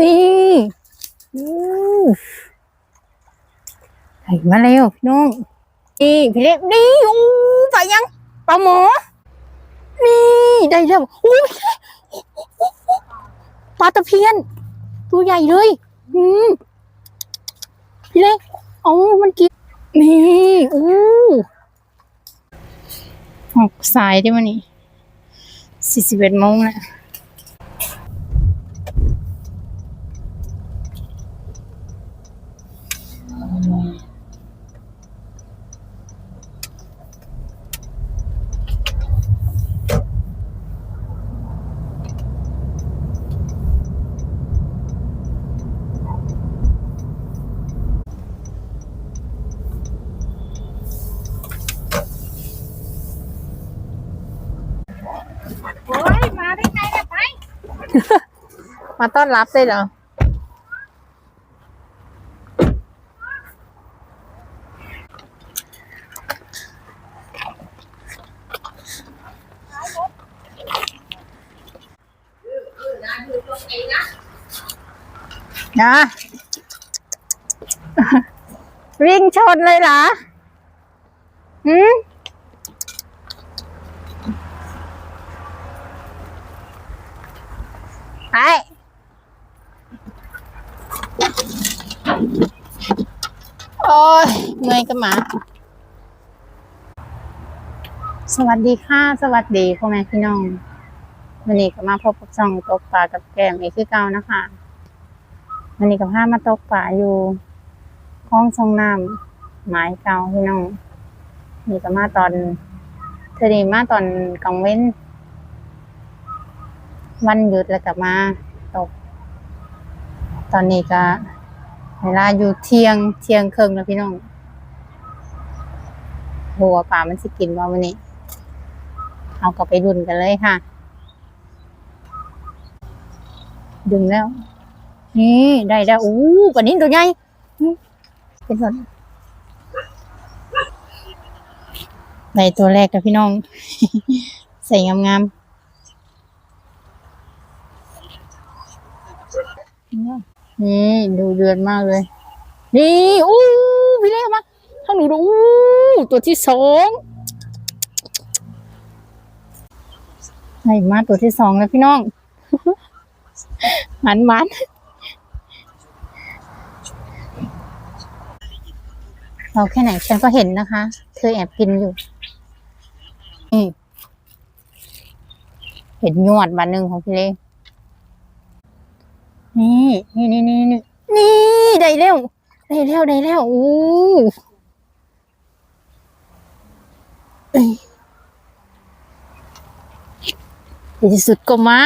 นี่อู้ไอ้มาเร็วพี่น้องนี่พี่เล็กนี่อู้ไปยังปลาหมอ นี่ได้แล้วอู้ปลาตะเพียน ตัวใหญ่เลย อืมพี่เล็กเอามันกิน นี่อู้ออกสายได้ไหมนี่สี่สิบเอ็ดโมงแล้ว โอ้ยมาได้ไงเนี่ยไป มาต้อนรับเลยเหรอ นะ วิ่งชนเลยเหรอหืม ไปโอ้ยเมื่อยกับหมา สวัสดีค่ะ สวัสดีพ่อแม่พี่น้องวันนี้ก็มาพบกับช่องตกปลากับแกมอีกคือเก่านะคะวันนี้กับพามาตกปลาอยู่คลองทรงน้ำหมายเก่าพี่น้องนี่ก็มาตอนเธอดีมาตอนกลางเว้น วันหยุดแล้วกลับมาตก ตอนนี้ก็เวลาอยู่เที่ยงเที่ยงครึ่งแล้วพี่น้องหัวป่ามันสิกินว่าวันนี้เอากลับไปดุนกันเลยค่ะ ดึงแล้ว นี่ได้แล้วอู้ปลานี้ตัวใหญ่เป็นส่วนในตัวแรกกับพี่น้อง ใส่งามๆ นี่ดูเดือนมากเลย นี่อู้พี่เล็กมาข้าหนูดูอู้ตัวที่สองใส่มาตัวที่สองแล้วพี่น้องหันมันเราแค่ไหนฉันก็เห็นนะคะ เธอแอบกินอยู่นี่เห็นยวดบานหนึ่งของพี่เล่ นี่นี่นี่นี่นี่นี่ได้แล้วได้แล้วได้แล้วอู้เอ้ยในที่สุดก็มา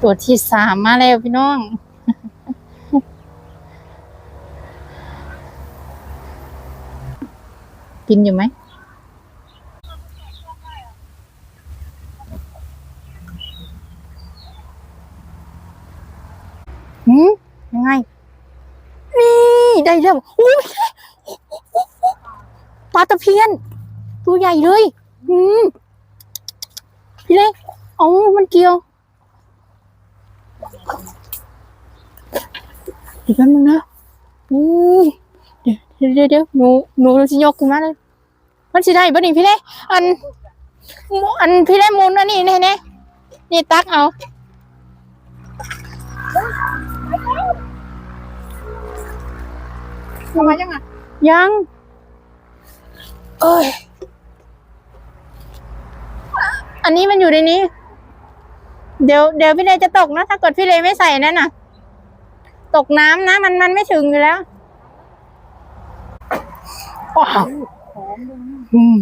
ตัวที่สามมาแล้วพี่น้อง กินอยู่ไหม หืมยังไง นี่ได้แล้วอุ้ยปลาตะเพียน ตัวใหญ่เลยอืมพี่เล็กเอามันเกี่ยวอีกแป๊บนึงนะอู้เดี๋ยวเดี๋ยวเดี๋ยวหนูหนูจะยกขึ้นมาเลยมันสิได้บ่นี่พี่เล่อันอันพี่เล่หมุนอันนี้นี่นี่นี่ตักเอา ทำไมยังอะยัง เอ้ย อันนี้มันอยู่ในนี้ เดี๋ยวเดี๋ยวพี่เลจะตกนะ ถ้าเกิดพี่เลไม่ใส่นั่นน่ะ ตกน้ำนะ มันมันไม่ถึงอยู่แล้วว้าวอืม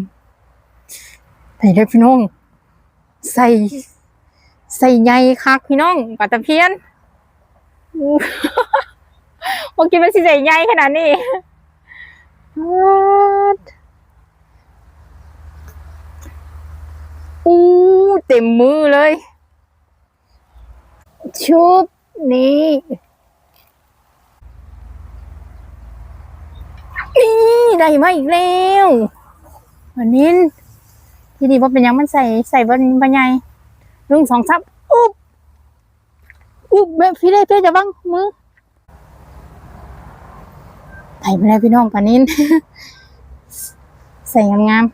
ใส่เลยพี่น้อง ใส่ ใส่ใยคักพี่น้องปลาตะเพียน อู้เมื่อกี้มันสิใส่ใยขนาดนี้ What? อู้เต็มมือเลย ชุบนี่นี่ได้มาอีกแล้ววันนี้ที่นี่ว่าเป็นยังมันใส่ใส่บนบรรยายหนึ่งสองสามอุ๊บแม่พี่ได้เพื่อจะบ้างมือ ไถมาแล้วพี่น้องปานินใส่งาม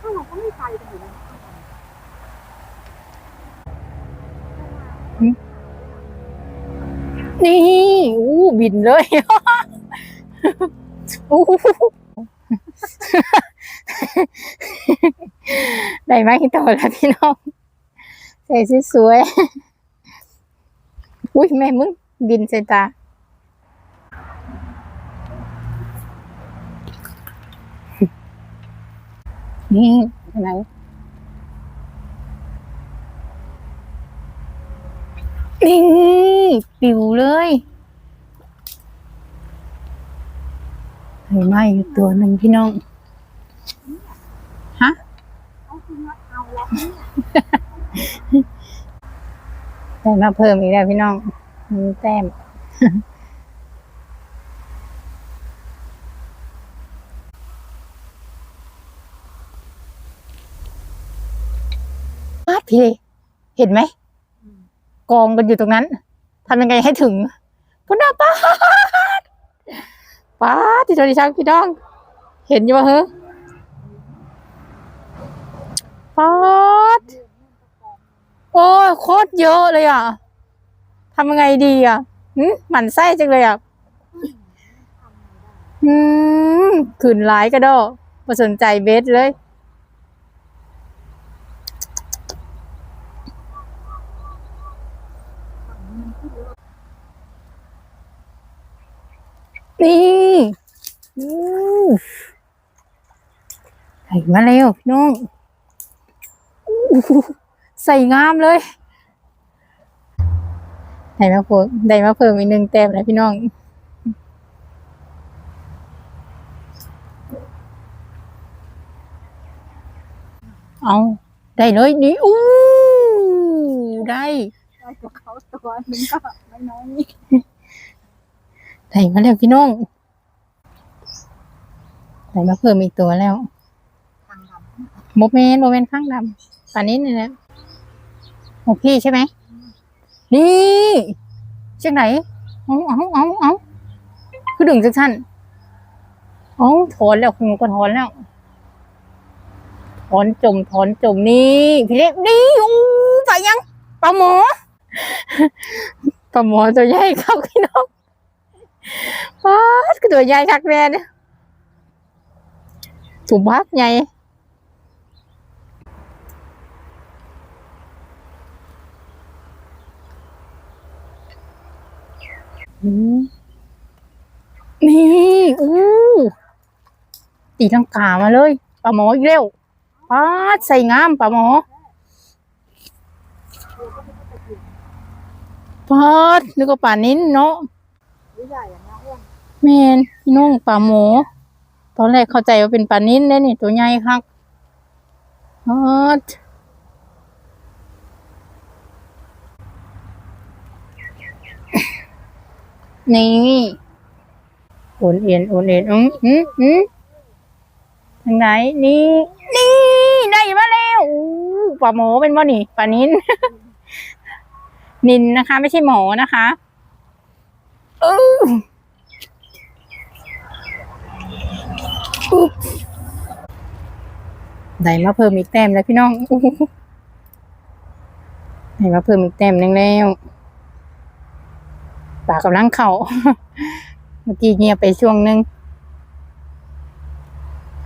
ข้างหลังก็ไม่ไปกันอยู่นะๆนี่อู้บินเลยอู้ได้ไหมต่อแล้วพี่น้องใส่สวยๆ อุ้ยแม่มึง บินใส่ตา นี่ไปไหนนี่ปิวเลยเห็นไหมอยู่ตัวหนึ่งพี่น้อง ฮะ เอาคือนัดเอาแล้ว ได้มาเพิ่มอีกแล้วพี่น้องมีแต้มป้าพี่เห็นไหม กองกันอยู่ตรงนั้นทำยังไงให้ถึงพุ่นน่ะป้าดป้าดที่โทรดิชักพี่น้อง เห็นอยู่ปะเฮ้ป้าด โอ้ยโคตรเยอะเลยอะทำยังไงดีอะหึหมันไส้จังเลยอะอืมขืนร้ายกระโดดมาสนใจเบสเลย นี่อู้ใส่มาแล้วน้องอ ใส่งามเลยได้มาเพิ่มได้มาเพิ่มอีกหนึ่งแต้มแล้วพี่น้องเอาได้เลยนี่อู้ได้ได้กับเขาตัวหนึงก็ไม่น้อยนี่ได้มาแล้วพี่น้องได้มาเพิ่มอีกตัวแล้วทางดโมเมนต์โมเมนต์ข้างดำป่านนี้นี่แหละ โอพี่ใช่ไหม นี่เชียงไหนเอาเอาเอาเอาคือดึงจังชั้นเอาถอนแล้วคุณก็ถอนแล้วถอนจมถอนจมนี่พี่เล็กนี่อู้ไปยังปลาหมอปลาหมอตัวใหญ่ครับพี่น้องป๊าดก็ตัวใหญ่คักแน่เนี่ยถุงพักใหญ่ นี่อู้ตีลังกามาเลยปลาหมออีกแล้วป้าดใส่งามปลาหมอป้าดนึกว่าป่านิ้นเนาะเงี้ยอ้วนแมนพี่น้องปลาหมอตอนแรกเข้าใจว่าเป็นปลานิ้นเด้นี่ตัวใหญ่คักป้าด นี่โอนเอ็นโอนเอ็นอืมอืมอืมทางไหนนี่ นี่ได้มาแล้วอู้ปลาหมอเป็นบ่นี่ปลานินนินนะคะ ไม่ใช่หมอนะคะอู้อุ๊บได้มาเพิ่มอีกแต้มแล้วพี่น้องได้มาเพิ่มอีกแต้มนึงแล้ว ปากกำลังเข่าเมื่อกี้เงียบไปช่วงหนึง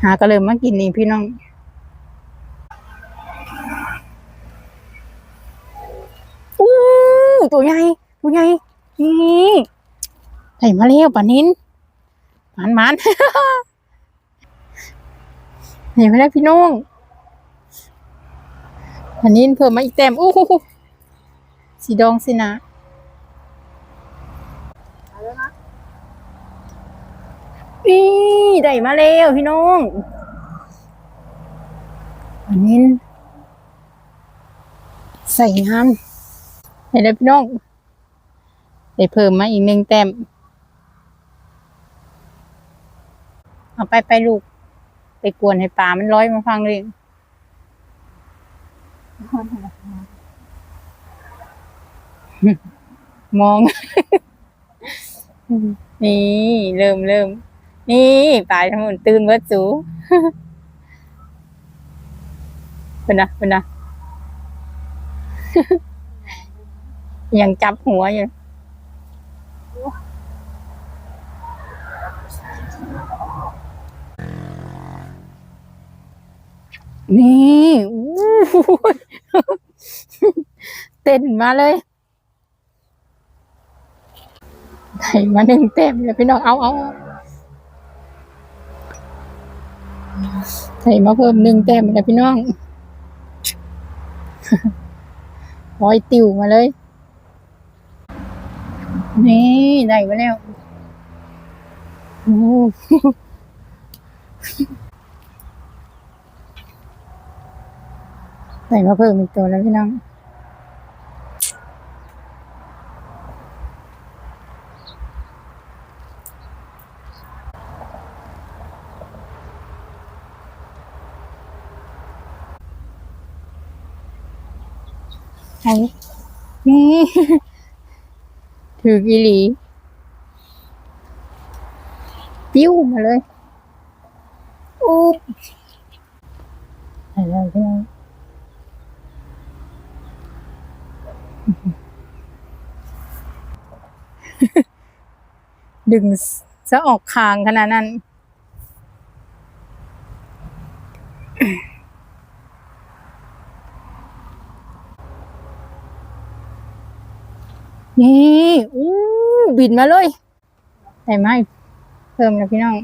หาก็เลยมากินนี่พี่น้องอู้ตัวใหญ่ตัวใหญ่นี่ไผ่มาแล้วปานินมันมันเห็นไหมล่ะพี่น้องปานินเพิ่มมาอีกแต้มอู้หูหูสีดองสินะ เอาแล้วนะ นี่ได้มาแล้วพี่น้องอันนี้ใส่งามเห็นไหมพี่น้องได้เพิ่มมาอีกหนึ่งแต้มเอาไปไปลูก ไปกวนให้ปลามันร้อยมาฟังเลยมอง นี่ เริ่มเริ่ม นี่ปลายทั้งหมดตื่นเบิดสูเป็นนะเป็นนะยังจับหัวอยู่นี่เต้นมาเลยไถมาหนึ่งเต็มเลยพี่น้องเอาเอา ใส่มาเพิ่มหนึ่งแต้มเลยพี่น้องร้อยติวมาเลย นี่ได้มาแล้วโอ้โหใส่มาเพิ่มอีกตัวแล้วพี่น้อง ไอ้นี่ถือกีหลีปิ้วมาเลยอุ๊บไปเลยพี่น้องดึงซะออกคางขนาดนั้น นี่อู้บินมาเลยแต่ไม่เพิ่มนะพี่น้อง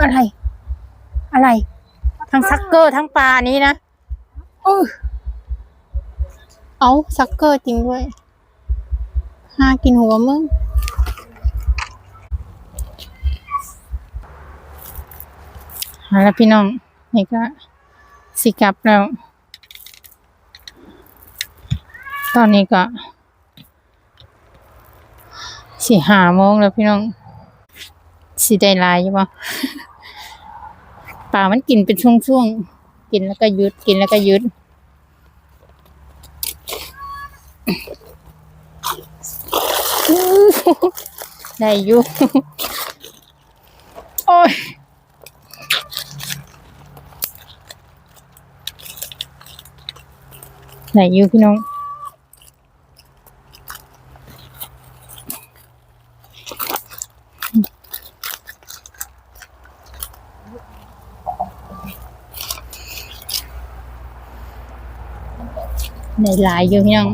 อะไร อะไร ทั้งซักเกอร์ทั้งปลานี้นะอื้อเอาซักเกอร์จริงด้วยหากินหัวมึง เอาละพี่น้อง นี่ก็สิกลับแล้ว ตอนนี้ก็สิหาโมงแล้วพี่น้องสิได้ลายอยู่บ่ป่ามันกินเป็นช่วงๆ กินแล้วก็ยุด กินแล้วก็ยุด ได้อยู่ โอ้ย ไหนอยู่พี่น้องในหลายอยู่พี่น้อง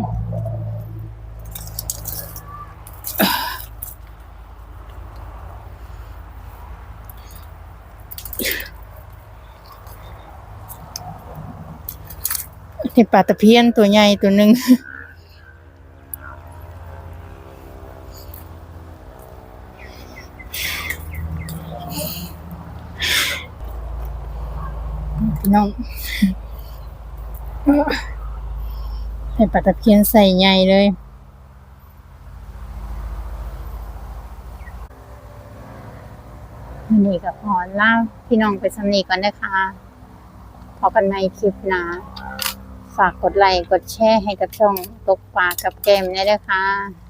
นี่ปลาตะเพียนตัวใหญ่ตัวหนึ่งพี่น้องให้ปลาตะเพียนใส่ใหญ่เลยนนี้กับพอล่าพี่น้องไปสำนีก่อนนะคะพอกันในคลิปนะ ฝากกดไลค์กดแชร์ให้กับช่องตกปลากับแกมได้ด้วยค่ะ